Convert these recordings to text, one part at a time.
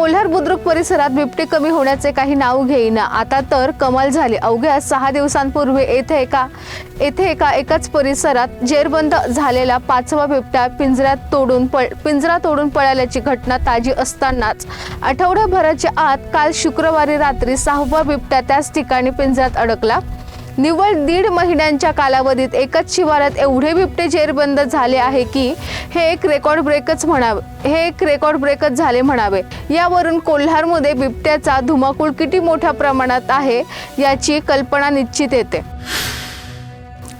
कोल्हार बुद्रुक परिसरात बिबटे कमी होण्याचे काही नाव घेईना. आता तर कमाल झाली. अवघ्या सहा दिवसांपूर्वी येथे एका येथे एका एकाच परिसरात जेरबंद झालेला पाचवा बिबट्या पिंजऱ्यात तोडून पळ पिंजरा तोडून पळाल्याची घटना ताजी असतानाच आठवड्याभराच्या आत काल शुक्रवारी रात्री सहावा बिबट्या त्याच ठिकाणी पिंजऱ्यात अडकला. निव्वळ दीड महिन्यांच्या कालावधीत एकाच शिवारात एवढे बिबटे जेरबंद झाले आहे की हे एक रेकॉर्ड ब्रेकच म्हणावे. हे एक रेकॉर्ड ब्रेकच झाले म्हणावे. यावरून कोल्हारमध्ये बिबट्याचा धुमाकूळ किती मोठ्या प्रमाणात आहे याची कल्पना निश्चित येते.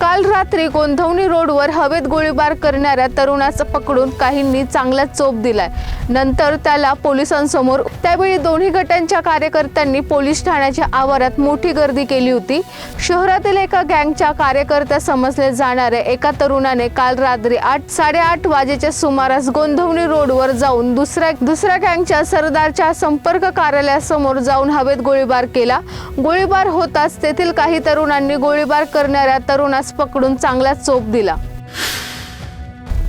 काल रात्री गोंधवणी रोडवर हवेत गोळीबार करणाऱ्या तरुणाचं पकडून काहींनी चांगला चोप दिलाय. नंतर त्याला पोलिसांसमोर त्यावेळी दोन्ही गटांच्या कार्यकर्त्यांनी पोलीस ठाण्याच्या आवारात मोठी गर्दी केली होती. शहरातील एका गँगच्या कार्यकर्त्या समजले जाणाऱ्या एका तरुणाने काल रात्री आठ साडेआठ वाजेच्या सुमारास गोंधवणी रोडवर जाऊन दुसऱ्या दुसऱ्या गँगच्या सरदारच्या संपर्क कार्यालयासमोर जाऊन हवेत गोळीबार केला. गोळीबार होताच तेथील काही तरुणांनी गोळीबार करणाऱ्या तरुणास पकडून चांगला चोप दिला.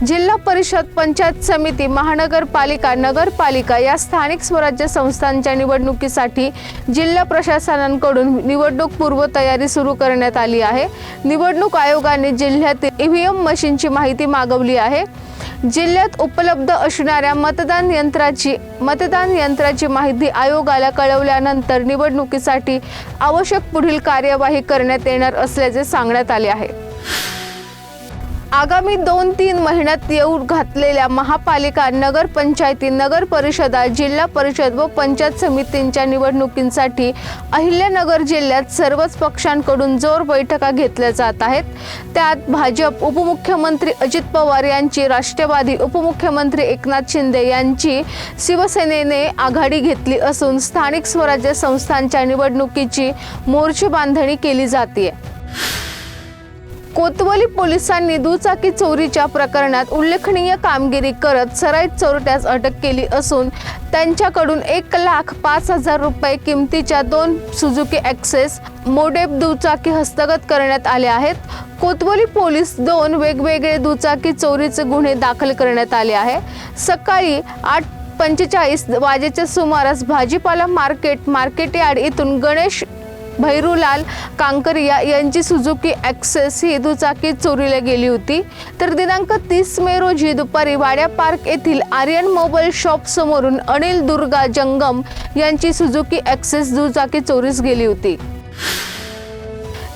जिल्हा परिषद पंचायत समिती महानगरपालिका नगरपालिका या स्थानिक स्वराज्य संस्थांच्या निवडणुकीसाठी जिल्हा प्रशासनांकडून निवडणूक पूर्वतयारी सुरू करण्यात आली आहे. निवडणूक आयोगाने जिल्ह्यातील ईव्हीएम मशीनची माहिती मागवली आहे. जिल्ह्यात उपलब्ध असणाऱ्या मतदान यंत्राची मतदान यंत्राची माहिती आयोगाला कळवल्यानंतर निवडणुकीसाठी आवश्यक पुढील कार्यवाही करण्यात येणार असल्याचे सांगण्यात आले आहे. आगामी दोन तीन महिन्यात येऊ घातलेल्या महापालिका नगरपंचायती नगर परिषदा जिल्हा परिषद व पंचायत समितींच्या निवडणुकींसाठी अहिल्यानगर जिल्ह्यात सर्वच पक्षांकडून जोर बैठका घेतल्या जात आहेत. त्यात भाजप उपमुख्यमंत्री अजित पवार यांची राष्ट्रवादी उपमुख्यमंत्री एकनाथ शिंदे यांची शिवसेनेने आघाडी घेतली असून स्थानिक स्वराज्य संस्थांच्या निवडणुकीची मोर्चे बांधणी केली जाते कोतवली पोलिसांनी दुचाकी चोरीच्या प्रकरणात उल्लेखनीय कामगिरी करत सराईत चोरट्यास अटक केली असून त्यांच्याकडून एक लाख पाच हजार रुपये किमतीच्या दोन सुझुकी ॲक्सेस मोडेब दुचाकी हस्तगत करण्यात आले आहेत. कोतवली पोलीस दोन वेगवेगळे दुचाकी चोरीचे गुन्हे दाखल करण्यात आले आहे. सकाळी आठ पंचेचाळीस वाजेच्या सुमारास भाजीपाला मार्केट मार्केट यार्ड इथून गणेश भैरूलाल कांकरिया यांची सुझुकी ॲक्सेस ही दुचाकी चोरीला गेली होती. तर दिनांक तीस मे रोजी दुपारी वाड्या पार्क येथील आर्यन मोबाईल शॉप समोरून अनिल दुर्गा जंगम यांची सुझुकी ॲक्सेस दुचाकी चोरीस गेली होती.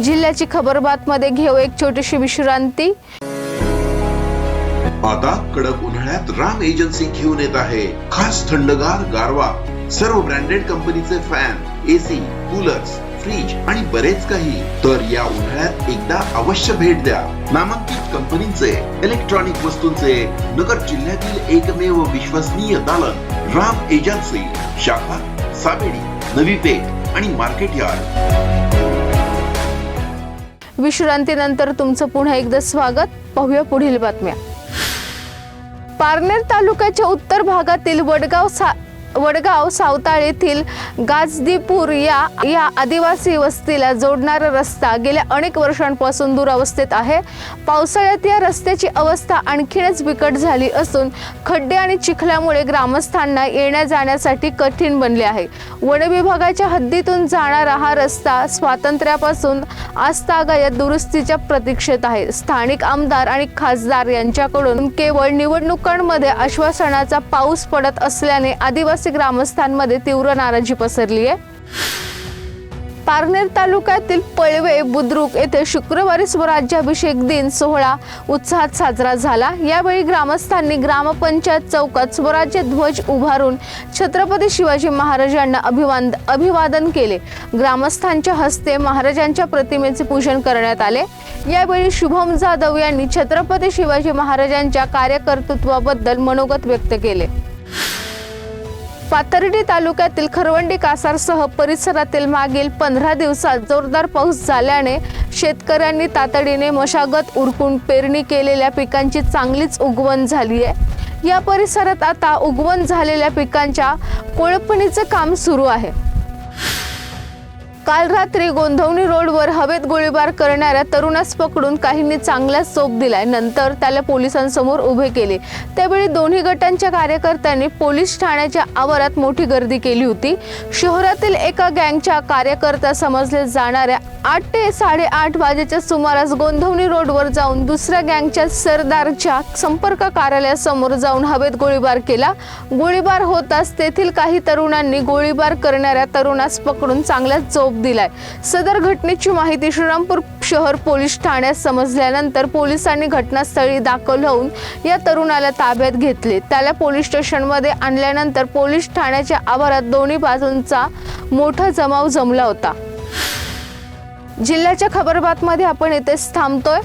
जिल्ह्याची खबरबातमध्ये घेऊ एक छोटीशी विश्रांती. आता कडक उन्हाळ्यात राम एजन्सी घेऊन येत आहे. खास थंडगार गारवा. सर्व ब्रँडेड कंपनीचे फॅन एसी कूलर्स फ्रीज आणि बरेच काही. तर या उन्हाळ्यात एकदा अवश्य भेट द्या. नामांकित कंपनीचे इलेक्ट्रॉनिक वस्तूंचे नगर जिल्ह्यातील एकमेव विश्वसनीय दालन राम एजन्सी शाखा साबेडी नवी पेठ आणि मार्केट यार्ड. विश्रांतीनंतर तुमचं पुन्हा एकदा स्वागत. पाहूया पुढील बातम्या. पारनेर तालुक्याच्या उत्तर भागातील वडगाव सा वडगाव सावताळ येथील गाजदीपूर या या आदिवासी वस्तीला जोडणारा रस्ता गेल्या अनेक वर्षांपासून दुरावस्थेत आहे. पावसाळ्यात या रस्त्याची अवस्था आणखीनच बिकट झाली असून खड्डे आणि चिखल्यामुळे ग्रामस्थांना येण्या जाण्यासाठी कठीण बनले आहे. वन विभागाच्या हद्दीतून जाणारा हा रस्ता स्वातंत्र्यापासून आजतागायत दुरुस्तीच्या प्रतीक्षेत आहे. स्थानिक आमदार आणि खासदार यांच्याकडून केवळ निवडणुकांमध्ये आश्वासनाचा पाऊस पडत असल्याने आदिवासी ग्रामस्थांमध्ये तीव्र नाराजी पसरली आहे. पारनेर तालुक्यातील पळवे बुद्रुक येथे शुक्रवारी स्वराज्याभिषेक दिन सोहळा उत्साहात साजरा झाला. यावेळी ग्रामस्थांनी ग्रामपंचायत चौकात स्वराज्य ध्वज उभारून छत्रपती शिवाजी महाराजांना अभिवाद अभिवादन केले. ग्रामस्थांच्या हस्ते महाराजांच्या प्रतिमेचे पूजन करण्यात आले. यावेळी शुभम जाधव यांनी छत्रपती शिवाजी महाराजांच्या कार्यकर्तृत्वाबद्दल मनोगत व्यक्त केले. पाथर्डी तालुक्यातील खरवंडी कासारसह परिसरातील मागील पंधरा दिवसात जोरदार पाऊस झाल्याने शेतकऱ्यांनी तातडीने मशागत उरकून पेरणी केलेल्या पिकांची चांगलीच उगवण झाली आहे. या परिसरात आता उगवण झालेल्या पिकांच्या कोळपणीचं काम सुरू आहे. काल रात्री गोंधवणी रोडवर हवेत गोळीबार करणाऱ्या तरुणास पकडून काहींनी चांगलाच चोप दिलाय. नंतर त्याला पोलिसांसमोर उभे केले. त्यावेळी दोन्ही गटांच्या कार्यकर्त्यांनी पोलीस ठाण्याच्या आवारात मोठी गर्दी केली होती. शहरातील एका गँगच्या कार्यकर्त्या समजले जाणाऱ्या आठ ते साडेआठ वाजेच्या सुमारास गोंधवणी रोडवर जाऊन दुसऱ्या गँगच्या सरदारच्या संपर्क कार्यालयासमोर जाऊन हवेत गोळीबार केला. गोळीबार होताच तेथील काही तरुणांनी गोळीबार करणाऱ्या तरुणास पकडून चांगलाच चोप दिलाय. सदर घटनेची माहिती श्रीरामपूर शहर पोलीस ठाण्यात समजल्यानंतर पोलिसांनी घटनास्थळी दाखल होऊन या तरुणाला ताब्यात घेतले. त्याला पोलीस स्टेशनमध्ये आणल्यानंतर पोलीस ठाण्याच्या आवारात दोन्ही बाजूंचा मोठा जमाव जमला होता. जिल्ह्याच्या खबरबातमध्ये आपण इथेच थांबतोय.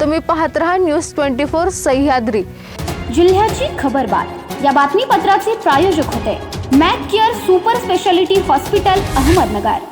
तुम्ही पाहत राहा न्यूज ट्वेंटी फोर सह्याद्री. जिल्ह्याची खबरबात या बातमीपत्राचे प्रायोजक होते. Mac care super speciality hospital Ahmednagar.